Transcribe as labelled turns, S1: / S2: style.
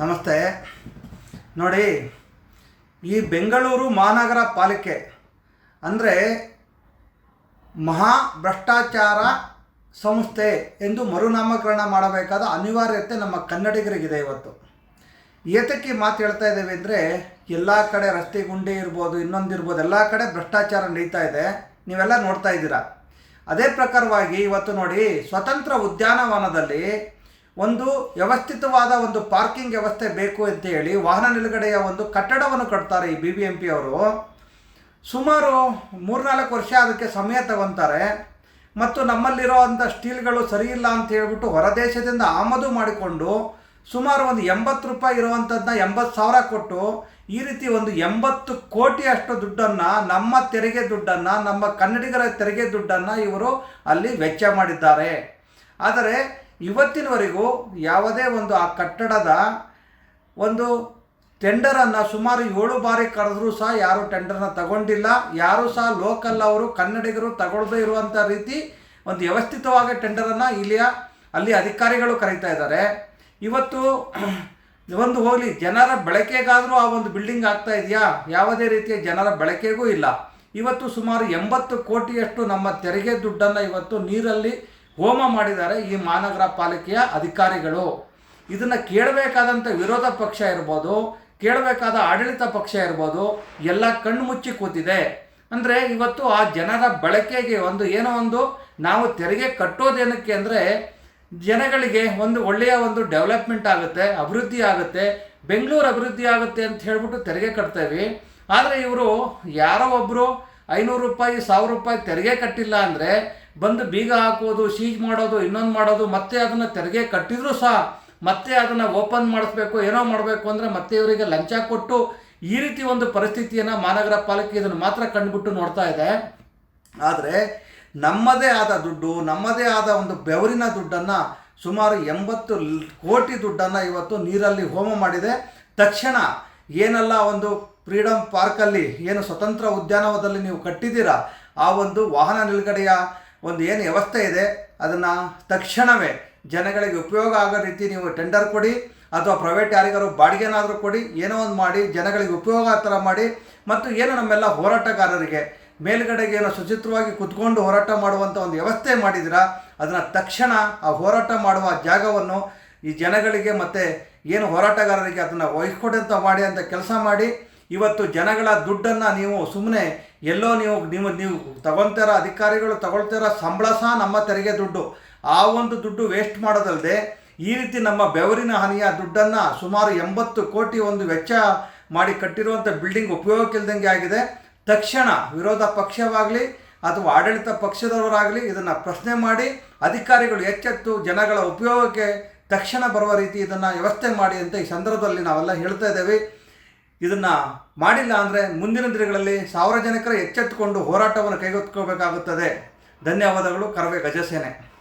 S1: ನಮಸ್ತೆ. ನೋಡಿ, ಈ ಬೆಂಗಳೂರು ಮಹಾನಗರ ಪಾಲಿಕೆ ಅಂದರೆ ಮಹಾ ಭ್ರಷ್ಟಾಚಾರ ಸಂಸ್ಥೆ ಎಂದು ಮರುನಾಮಕರಣ ಮಾಡಬೇಕಾದ ಅನಿವಾರ್ಯತೆ ನಮ್ಮ ಕನ್ನಡಿಗರಿಗಿದೆ ಇವತ್ತು. ಏತಕ್ಕೆ ಮಾತು ಹೇಳ್ತಾ ಇದ್ದೇವೆ ಅಂದರೆ, ಎಲ್ಲ ಕಡೆ ರಸ್ತೆ ಗುಂಡಿ ಇರ್ಬೋದು, ಇನ್ನೊಂದು ಇರ್ಬೋದು, ಎಲ್ಲ ಕಡೆ ಭ್ರಷ್ಟಾಚಾರ ನಡೀತಾ ಇದೆ. ನೀವೆಲ್ಲ ನೋಡ್ತಾ ಇದ್ದೀರಾ. ಅದೇ ಪ್ರಕಾರವಾಗಿ ಇವತ್ತು ನೋಡಿ, ಸ್ವತಂತ್ರ ಉದ್ಯಾನವನದಲ್ಲಿ ಒಂದು ವ್ಯವಸ್ಥಿತವಾದ ಒಂದು ಪಾರ್ಕಿಂಗ್ ವ್ಯವಸ್ಥೆ ಬೇಕು ಅಂತ ಹೇಳಿ ವಾಹನ ನಿಲುಗಡೆಯ ಒಂದು ಕಟ್ಟಡವನ್ನು ಕಟ್ತಾರೆ ಈ ಬಿ ಬಿ ಎಂ ಪಿ ಅವರು. ಸುಮಾರು ಮೂರ್ನಾಲ್ಕು ವರ್ಷ ಅದಕ್ಕೆ ಸಮಯ ತಗೊತಾರೆ. ಮತ್ತು ನಮ್ಮಲ್ಲಿರೋವಂಥ ಸ್ಟೀಲ್ಗಳು ಸರಿ ಇಲ್ಲ ಅಂತ ಹೇಳ್ಬಿಟ್ಟು ಹೊರದೇಶದಿಂದ ಆಮದು ಮಾಡಿಕೊಂಡು ಸುಮಾರು ಒಂದು ಎಂಬತ್ತು ರೂಪಾಯಿ ಇರುವಂಥದ್ದನ್ನ ಎಂಬತ್ತು ಸಾವಿರ ಕೊಟ್ಟು ಈ ರೀತಿ ಒಂದು ಎಂಬತ್ತು ಕೋಟಿಯಷ್ಟು ದುಡ್ಡನ್ನು ನಮ್ಮ ತೆರಿಗೆ ದುಡ್ಡನ್ನು, ನಮ್ಮ ಕನ್ನಡಿಗರ ತೆರಿಗೆ ದುಡ್ಡನ್ನು ಇವರು ಅಲ್ಲಿ ವೆಚ್ಚ ಮಾಡಿದ್ದಾರೆ. ಆದರೆ ಇವತ್ತಿನವರೆಗೂ ಯಾವುದೇ ಒಂದು ಆ ಕಟ್ಟಡದ ಒಂದು ಟೆಂಡರನ್ನು ಸುಮಾರು ಏಳು ಬಾರಿ ಕರೆದ್ರೂ ಸಹ ಯಾರು ಟೆಂಡರ್ನ ತಗೊಂಡಿಲ್ಲ, ಯಾರೂ ಸಹ ಲೋಕಲ್ ಅವರು, ಕನ್ನಡಿಗರು ತಗೊಳ್ಳದೇ ಇರುವಂಥ ರೀತಿ ಒಂದು ವ್ಯವಸ್ಥಿತವಾಗಿ ಟೆಂಡರನ್ನು ಇಲ್ಲಿಯ ಅಲ್ಲಿ ಅಧಿಕಾರಿಗಳು ಕರೀತಾ ಇದ್ದಾರೆ. ಇವತ್ತು ಒಂದು ಹೋಗಲಿ, ಜನರ ಬಳಕೆಗಾದರೂ ಆ ಒಂದು ಬಿಲ್ಡಿಂಗ್ ಆಗ್ತಾ ಇದೆಯಾ? ಯಾವುದೇ ರೀತಿಯ ಜನರ ಬಳಕೆಗೂ ಇಲ್ಲ. ಇವತ್ತು ಸುಮಾರು ಎಂಬತ್ತು ಕೋಟಿಯಷ್ಟು ನಮ್ಮ ತೆರಿಗೆ ದುಡ್ಡನ್ನು ಇವತ್ತು ನೀರಲ್ಲಿ ಹೋಮ ಮಾಡಿದ್ದಾರೆ ಈ ಮಹಾನಗರ ಪಾಲಿಕೆಯ ಅಧಿಕಾರಿಗಳು. ಇದನ್ನು ಕೇಳಬೇಕಾದಂಥ ವಿರೋಧ ಪಕ್ಷ ಇರ್ಬೋದು, ಕೇಳಬೇಕಾದ ಆಡಳಿತ ಪಕ್ಷ ಇರ್ಬೋದು, ಎಲ್ಲ ಕಣ್ಣು ಮುಚ್ಚಿ ಕೂತಿದೆ. ಅಂದರೆ ಇವತ್ತು ಆ ಜನರ ಬಳಕೆಗೆ ಒಂದು ಏನೋ ಒಂದು ನಾವು ತೆರಿಗೆ ಕಟ್ಟೋದೇನಕ್ಕೆ ಅಂದರೆ, ಜನಗಳಿಗೆ ಒಂದು ಒಳ್ಳೆಯ ಒಂದು ಡೆವಲಪ್ಮೆಂಟ್ ಆಗುತ್ತೆ, ಅಭಿವೃದ್ಧಿ ಆಗುತ್ತೆ, ಬೆಂಗಳೂರು ಅಭಿವೃದ್ಧಿ ಆಗುತ್ತೆ ಅಂತ ಹೇಳ್ಬಿಟ್ಟು ತೆರಿಗೆ ಕಟ್ತೇವೆ ಆದರೆ ಇವರು ಯಾರೋ ಒಬ್ಬರು ಐನೂರು ರೂಪಾಯಿ, ಸಾವಿರ ರೂಪಾಯಿ ತೆರಿಗೆ ಕಟ್ಟಿಲ್ಲ ಅಂದರೆ ಬಂದು ಬೀಗ ಹಾಕೋದು, ಸೀಜ್ ಮಾಡೋದು, ಇನ್ನೊಂದು ಮಾಡೋದು, ಮತ್ತೆ ಅದನ್ನು ತೆರಿಗೆ ಕಟ್ಟಿದರೂ ಸಹ ಮತ್ತೆ ಅದನ್ನು ಓಪನ್ ಮಾಡಿಸ್ಬೇಕು, ಏನೋ ಮಾಡಬೇಕು ಅಂದರೆ ಮತ್ತೆ ಇವರಿಗೆ ಲಂಚ ಕೊಟ್ಟು ಈ ರೀತಿ ಒಂದು ಪರಿಸ್ಥಿತಿಯನ್ನು ಮಹಾನಗರ ಪಾಲಿಕೆ ಇದನ್ನು ಮಾತ್ರ ಕಂಡುಬಿಟ್ಟು ನೋಡ್ತಾ ಇದೆ. ಆದರೆ ನಮ್ಮದೇ ಆದ ದುಡ್ಡು, ನಮ್ಮದೇ ಆದ ಒಂದು ಬೆವರಿನ ದುಡ್ಡನ್ನು ಸುಮಾರು ಎಂಬತ್ತು ಕೋಟಿ ದುಡ್ಡನ್ನು ಇವತ್ತು ನೀರಲ್ಲಿ ಹೋಮ ಮಾಡಿದೆ. ತಕ್ಷಣ ಏನೆಲ್ಲ ಒಂದು ಫ್ರೀಡಮ್ ಪಾರ್ಕಲ್ಲಿ ಏನು ಸ್ವತಂತ್ರ ಉದ್ಯಾನವನದಲ್ಲಿ ನೀವು ಕಟ್ಟಿದ್ದೀರಾ? ಆ ಒಂದು ವಾಹನ ನಿಲುಗಡೆಯ ಒಂದು ಏನು ವ್ಯವಸ್ಥೆ ಇದೆ, ಅದನ್ನು ತಕ್ಷಣವೇ ಜನಗಳಿಗೆ ಉಪಯೋಗ ಆಗೋ ರೀತಿ ನೀವು ಟೆಂಡರ್ ಕೊಡಿ, ಅಥವಾ ಪ್ರೈವೇಟ್ ಯಾರಿಗಾರು ಬಾಡಿಗೆನಾದರೂ ಕೊಡಿ, ಏನೋ ಒಂದು ಮಾಡಿ, ಜನಗಳಿಗೆ ಉಪಯೋಗ ಆ ಥರ ಮಾಡಿ, ಮತ್ತು ಏನು ನಮ್ಮೆಲ್ಲ ಹೋರಾಟಗಾರರಿಗೆ ಮೇಲ್ಗಡೆಗೆ ಏನೋ ಸುಚಿತ್ರವಾಗಿ ಕುತ್ಕೊಂಡು ಹೋರಾಟ ಮಾಡುವಂಥ ಒಂದು ವ್ಯವಸ್ಥೆ ಮಾಡಿದಿರಾ ಅದನ್ನು ತಕ್ಷಣ ಆ ಹೋರಾಟ ಮಾಡುವ ಜಾಗವನ್ನು ಈ ಜನಗಳಿಗೆ ಮತ್ತು ಏನು ಹೋರಾಟಗಾರರಿಗೆ ಅದನ್ನು ವಹಿಸ್ಕೊಡಂತ ಮಾಡಿ ಅಂತ ಕೆಲಸ ಮಾಡಿ, ಇವತ್ತು ಜನಗಳ ದುಡ್ಡನ್ನು ನೀವು ಸುಮ್ಮನೆ ಎಲ್ಲೋ ನೀವು ನೀವು ನೀವು ತಗೊಳ್ತಾರ ಅಧಿಕಾರಿಗಳು ತಗೊಳ್ತಾರ ಸಂಬಳ ಸಹ ನಮ್ಮ ತೆರಿಗೆ ದುಡ್ಡು. ಆ ಒಂದು ದುಡ್ಡು ವೇಸ್ಟ್ ಮಾಡೋದಲ್ಲದೆ ಈ ರೀತಿ ನಮ್ಮ ಬೆವರಿನ ಹನಿಯ ದುಡ್ಡನ್ನು ಸುಮಾರು ಎಂಬತ್ತು ಕೋಟಿ ಒಂದು ವೆಚ್ಚ ಮಾಡಿ ಕಟ್ಟಿರುವಂಥ ಬಿಲ್ಡಿಂಗ್ ಉಪಯೋಗಕ್ಕಿಲ್ದಂಗೆ ಆಗಿದೆ. ತಕ್ಷಣ ವಿರೋಧ ಪಕ್ಷವಾಗಲಿ ಅಥವಾ ಆಡಳಿತ ಪಕ್ಷದವರಾಗಲಿ ಇದನ್ನು ಪ್ರಶ್ನೆ ಮಾಡಿ ಅಧಿಕಾರಿಗಳು ಎಚ್ಚೆತ್ತು ಜನಗಳ ಉಪಯೋಗಕ್ಕೆ ತಕ್ಷಣ ಬರುವ ರೀತಿ ಇದನ್ನು ವ್ಯವಸ್ಥೆ ಮಾಡಿ ಅಂತ ಈ ಸಂದರ್ಭದಲ್ಲಿ ನಾವೆಲ್ಲ ಹೇಳ್ತಾ ಇದ್ದೇವೆ. ಇದನ್ನು ಮಾಡಿಲ್ಲ ಅಂದರೆ ಮುಂದಿನ ದಿನಗಳಲ್ಲಿ ಸಾರ್ವಜನಿಕರ ಎಚ್ಚೆತ್ತುಕೊಂಡು ಹೋರಾಟವನ್ನು ಕೈಗೆತ್ತಿಕೊಳ್ಬೇಕಾಗುತ್ತದೆ. ಧನ್ಯವಾದಗಳು. ಕರವೇ ಗಜಸೇನೆ.